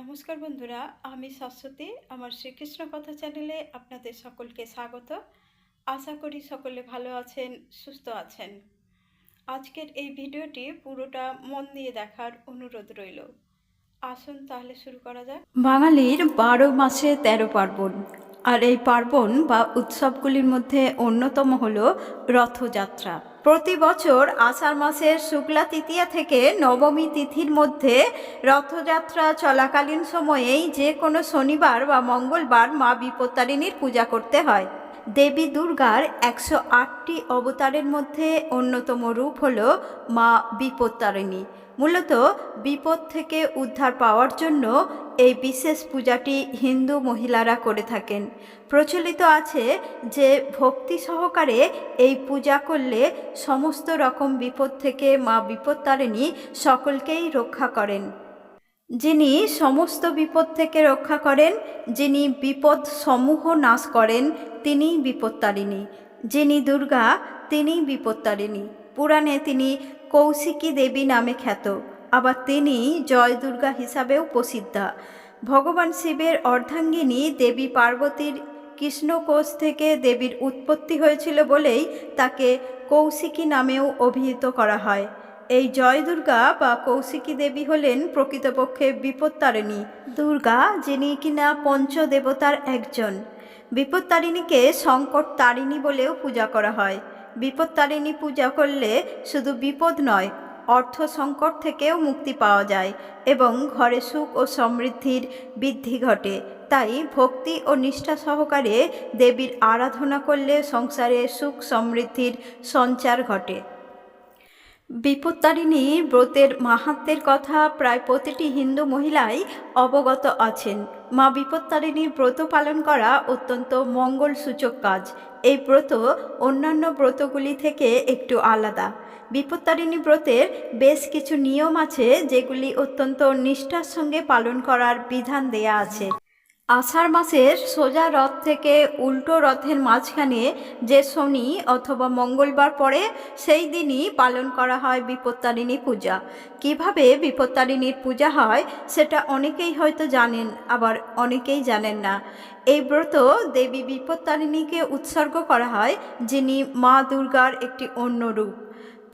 নমস্কার বন্ধুরা, আমি শাশ্বতী আমার শ্রীকৃষ্ণ কথা চ্যানেলে আপনাদের সকলকে স্বাগত। আশা করি সকলে ভালো আছেন, সুস্থ আছেন। আজকের এই ভিডিওটি পুরোটা মন দিয়ে দেখার অনুরোধ রইল। আসুন তাহলে শুরু করা যাক। বাঙালির বারো মাসে তেরো পার্বণ। আর এই পার্বণ বা উৎসবগুলির মধ্যে অন্যতম হল রথযাত্রা। প্রতি বছর আষাঢ় মাসের শুক্লা তৃতীয়া থেকে নবমী তিথির মধ্যে রথযাত্রা চলাকালীন সময়েই যে কোনো শনিবার বা মঙ্গলবার মা বিপত্তারিণীর পূজা করতে হয়। দেবী দুর্গার একশো আটটি অবতারের মধ্যে অন্যতম রূপ হল মা বিপত্তারিণী। মূলত বিপদ থেকে উদ্ধার পাওয়ার জন্য এই বিশেষ পূজাটি হিন্দু মহিলারা করে থাকেন। প্রচলিত আছে যে ভক্তি সহকারে এই পূজা করলে সমস্ত রকম বিপদ থেকে মা বিপত্তারিণী সকলকেই রক্ষা করেন। যিনি সমস্ত বিপদ থেকে রক্ষা করেন, যিনি বিপদ সমূহ নাশ করেন, তিনিই বিপত্তারিণী। যিনি দুর্গা, তিনিই বিপত্তারিণী। পুরাণে তিনি কৌশিকী দেবী নামে খ্যাত, আবার তিনি জয় দুর্গা হিসাবেও প্রসিদ্ধা। ভগবান শিবের অর্ধাঙ্গিনী দেবী পার্বতীর কৃষ্ণকোষ থেকে দেবীর উৎপত্তি হয়েছিল বলেই তাকে কৌশিকী নামেও অভিহিত করা হয়। এই জয় দুর্গা বা কৌশিকী দেবী হলেন প্রকৃতপক্ষে বিপত্তারিণী। দুর্গা, যিনি কিনা পঞ্চদেবতার একজন। বিপত্তারিণীকে সংকট তারিণী বলেও পূজা করা হয়। বিপত্তারিণী পূজা করলে শুধু বিপদ নয়, অর্থ সংকট থেকেও মুক্তি পাওয়া যায় এবং ঘরে সুখ ও সমৃদ্ধির বৃদ্ধি ঘটে। তাই ভক্তি ও নিষ্ঠা সহকারে দেবীর আরাধনা করলে সংসারে সুখ, সমৃদ্ধির সঞ্চার ঘটে। বিপত্তারিণী ব্রতের মাহাত্মের কথা প্রায় প্রতিটি হিন্দু মহিলাই অবগত আছেন। মা বিপত্তারিণী ব্রত পালন করা অত্যন্ত মঙ্গল সূচক কাজ। এই ব্রত অন্যান্য ব্রতগুলি থেকে একটু আলাদা। বিপত্তারিণী ব্রতের বেশ কিছু নিয়ম আছে যেগুলি অত্যন্ত নিষ্ঠার সঙ্গে পালন করার বিধান দেয়া আছে। আষাঢ় মাসের সোজা রথ থেকে উল্টো রথের মাঝখানে যে শনি অথবা মঙ্গলবার পড়ে, সেই দিনই পালন করা হয় বিপত্তারিণী পূজা। কীভাবে বিপত্তারিণীর পূজা হয়, সেটা অনেকেই হয়তো জানেন, আবার অনেকেই জানেন না। এই ব্রত দেবী বিপত্তারিণীকে উৎসর্গ করা হয়, যিনি মা দুর্গার একটি অন্য রূপ।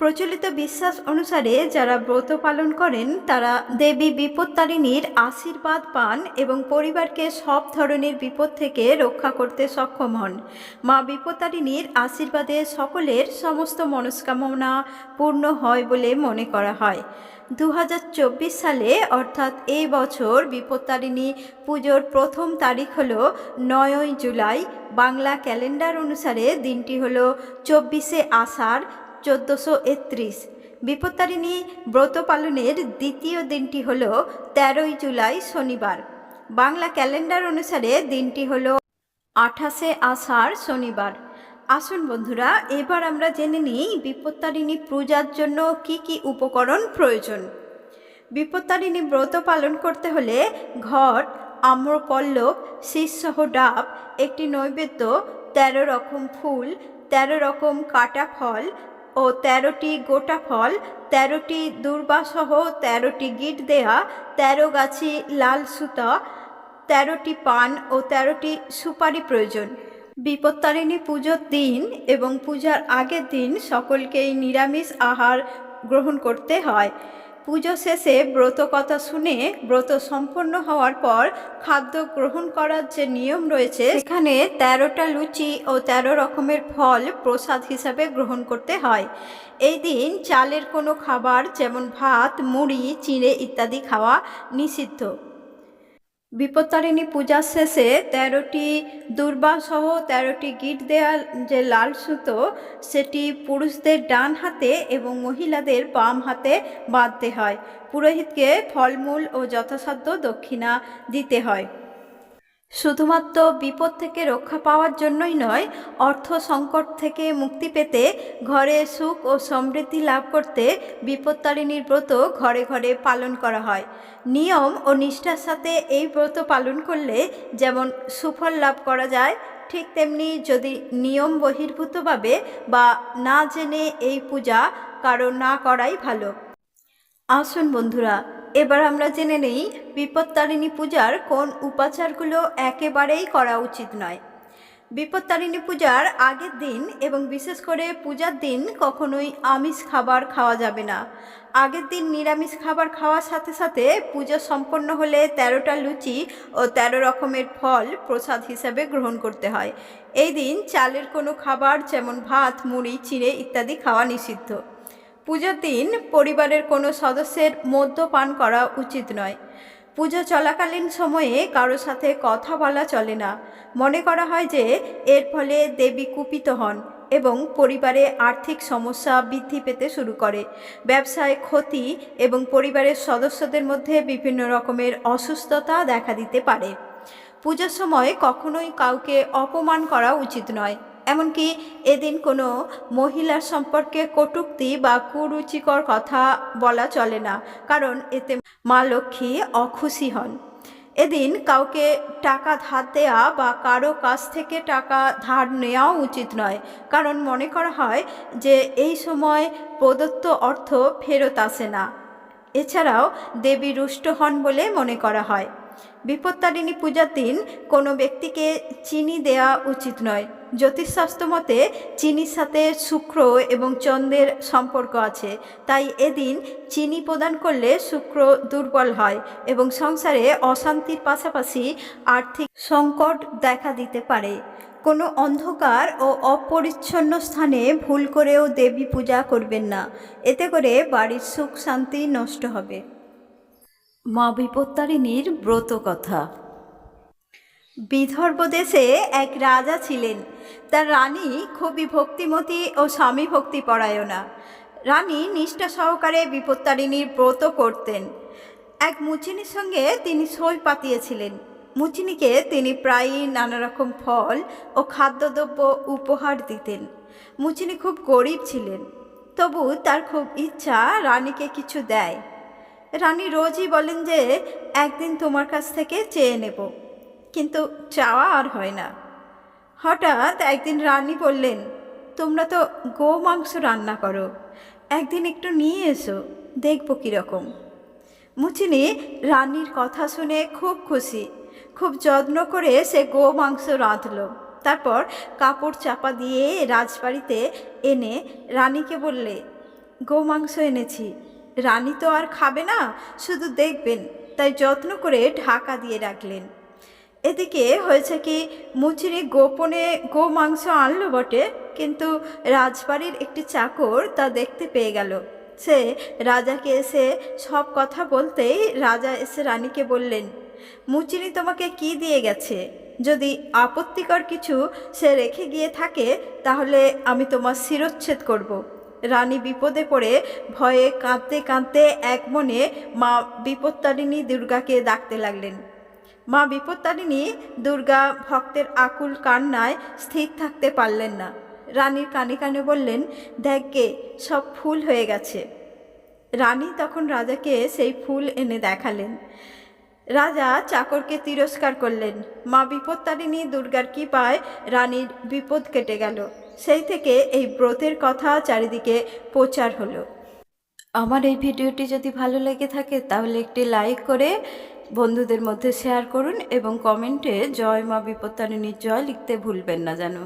প্রচলিত বিশ্বাস অনুসারে যারা ব্রত পালন করেন, তারা দেবী বিপত্তারিণীর আশীর্বাদ পান এবং পরিবারকে সব ধরনের বিপদ থেকে রক্ষা করতে সক্ষম হন। মা বিপত্তারিণীর আশীর্বাদে সকলের সমস্ত মনস্কামনা পূর্ণ হয় বলে মনে করা হয়। দু হাজার চব্বিশ সালে, অর্থাৎ এই বছর বিপত্তারিণী পুজোর প্রথম তারিখ হল নয়ই জুলাই। বাংলা ক্যালেন্ডার অনুসারে দিনটি হল চব্বিশে আষাঢ় চোদ্দোশো একত্রিশ। বিপত্তারিণী ব্রত পালনের দ্বিতীয় দিনটি হল তেরোই জুলাই শনিবার। বাংলা ক্যালেন্ডার অনুসারে দিনটি হল আঠাশে আষাঢ় শনিবার। আসুন বন্ধুরা, এবার আমরা জেনে নিই বিপত্তারিণী পূজার জন্য কি কি উপকরণ প্রয়োজন। বিপত্তারিণী ব্রত পালন করতে হলে ঘট, আম্রপল্লব শীর্ষসহ ডাব, একটি নৈবেদ্য, তেরো রকম ফুল, তেরো রকম কাটা ফল ও তেরোটি গোটা ফল, তেরোটি দুর্বাসহ তেরোটি গিট দেয়া, তেরো গাছি লাল সুতা, তেরোটি পান ও তেরোটি সুপারি প্রয়োজন। বিপত্তারিণী পুজোর দিন এবং পূজার আগের দিন সকলকেই নিরামিষ আহার গ্রহণ করতে হয়। পুজো শেষে ব্রত কথা শুনে ব্রত সম্পন্ন হওয়ার পর খাদ্য গ্রহণ করার যে নিয়ম রয়েছে, সেখানে তেরোটা লুচি ও তেরো রকমের ফল প্রসাদ হিসাবে গ্রহণ করতে হয়। এই দিন চালের কোনো খাবার যেমন ভাত, মুড়ি, চিঁড়ে ইত্যাদি খাওয়া নিষিদ্ধ। বিপত্তারিণী পূজা শেষে তেরোটি দুর্বাসহ তেরোটি গিট দেয়া যে লাল সুতো, সেটি পুরুষদের ডান হাতে এবং মহিলাদের বাম হাতে বাঁধতে হয়। পুরোহিতকে ফলমূল ও যথাসাধ্য দক্ষিণা দিতে হয়। শুধুমাত্র বিপদ থেকে রক্ষা পাওয়ার জন্যই নয়, অর্থ সংকট থেকে মুক্তি পেতে ঘরে সুখ ও সমৃদ্ধি লাভ করতে বিপত্তারিণীর ব্রত ঘরে ঘরে পালন করা হয়। নিয়ম ও নিষ্ঠার সাথে এই ব্রত পালন করলে যেমন সুফল লাভ করা যায়, ঠিক তেমনি যদি নিয়ম বহির্ভূতভাবে বা না জেনে এই পূজা কারও না করাই ভালো। আসুন বন্ধুরা এবার আমরা জেনে নেই বিপত্তারিণী পূজার কোন উপাচারগুলো একেবারেই করা উচিত নয়। বিপত্তারিণী পূজার আগের দিন এবং বিশেষ করে পূজার দিন কখনোই আমিষ খাবার খাওয়া যাবে না। আগের দিন নিরামিষ খাবার খাওয়ার সাথে সাথে পূজা সম্পন্ন হলে তেরোটা লুচি ও তেরো রকমের ফল প্রসাদ হিসাবে গ্রহণ করতে হয়। এই দিন চালের কোনো খাবার যেমন ভাত, মুড়ি, চিড়ে ইত্যাদি খাওয়া নিষিদ্ধ। পূজার দিন পরিবারের কোনো সদস্যের মদ্যপান করা উচিত নয়। পুজো চলাকালীন সময়ে কারও সাথে কথা বলা চলে না। মনে করা হয় যে, এর ফলে দেবী কুপিত হন এবং পরিবারে আর্থিক সমস্যা বৃদ্ধি পেতে শুরু করে। ব্যবসায় ক্ষতি এবং পরিবারের সদস্যদের মধ্যে বিভিন্ন রকমের অসুস্থতা দেখা দিতে পারে। পূজার সময় কখনোই কাউকে অপমান করা উচিত নয়। এমনকি এদিন কোনো মহিলার সম্পর্কে কটূক্তি বা কুরুচিকর কথা বলা চলে না, কারণ এতে মা লক্ষ্মী অখুশি হন। এদিন কাউকে টাকা ধার দেওয়া বা কারও কাছ থেকে টাকা ধার নেওয়াও উচিত নয়, কারণ মনে করা হয় যে এই সময় প্রদত্ত অর্থ ফেরত আসে না। এছাড়াও দেবী রুষ্ট হন বলে মনে করা হয়। বিপত্তারিণী পূজার দিন কোনো ব্যক্তিকে চিনি দেওয়া উচিত নয়। জ্যোতিষশাস্ত্র মতে চিনির সাথে শুক্র এবং চন্দ্রের সম্পর্ক আছে। তাই এদিন চিনি প্রদান করলে শুক্র দুর্বল হয় এবং সংসারে অশান্তির পাশাপাশি আর্থিক সংকট দেখা দিতে পারে। কোনো অন্ধকার ও অপরিচ্ছন্ন স্থানে ভুল করেও দেবী পূজা করবেন না। এতে করে বাড়ির সুখ শান্তি নষ্ট হবে। মা বিপত্তারিণীর ব্রত কথা বিদর্ভ দেশে এক রাজা ছিলেন। তার রানী খুবই ভক্তিমতী ও স্বামী ভক্তি পরায়ণা রানী নিষ্ঠা সহকারে বিপত্তারিণীর ব্রত করতেন। এক মুচিনির সঙ্গে তিনি সই পাতিয়েছিলেন। মুচিনিকে তিনি প্রায়ই নানা রকম ফল ও খাদ্যদ্রব্য উপহার দিতেন। মুচিনি খুব গরিব ছিলেন, তবু তার খুব ইচ্ছা রানীকে কিছু দেয়। রানী রোজই বলেন যে, একদিন তোমার কাছ থেকে চেয়ে নেব। কিন্তু চাওয়া আর হয় না। হঠাৎ একদিন রানী বললেন, তোমরা তো গো মাংস রান্না করো, একদিন একটু নিয়ে এসো, দেখব কীরকম মুচিনি রানীর কথা শুনে খুব খুশি, খুব যত্ন করে সে গো মাংস রাঁধলো। তারপর কাপড় চাপা দিয়ে রাজবাড়িতে এনে রানীকে বললে, গো মাংস এনেছি। রানী তো আর খাবে না, শুধু দেখবেন। তাই যত্ন করে ঢাকা দিয়ে রাখলেন। এদিকে হয়েছে কি মুচিরি গোপনে গো মাংস আনলো বটে, কিন্তু রাজবাড়ির একটি চাকর তা দেখতে পেয়ে গেল। সে রাজাকে এসে সব কথা বলতেই রাজা এসে রানীকে বললেন মুচিনি তোমাকে কি দিয়ে গেছে? যদি আপত্তিকর কিছু সে রেখে গিয়ে থাকে, তাহলে আমি তোমার শিরচ্ছেদ করব। রানী বিপদে পড়ে ভয়ে কাঁদতে কাঁদতে এক মনে মা বিপত্তারিণী দুর্গাকে ডাকতে লাগলেন। মা বিপত্তারিণী দুর্গা ভক্তের আকুল কান্নায় স্থির থাকতে পারলেন না। রানীর কানে কানে বললেন, দেখ গে সব ফুল হয়ে গেছে। রানী তখন রাজাকে সেই ফুল এনে দেখালেন। রাজা চাকরকে তিরস্কার করলেন। মা বিপত্তারিণী দুর্গার কৃপায় রানীর বিপদ কেটে গেল। সেই থেকে এই ব্রতের কথা চারিদিকে প্রচার হলো। আমার এই ভিডিওটি যদি ভালো লেগে থাকে, তাহলে একটি লাইক করে বন্ধুদের মধ্যে শেয়ার করুন এবং কমেন্টে জয় মা বিপত্তারিণীর জয় লিখতে ভুলবেন না যেন।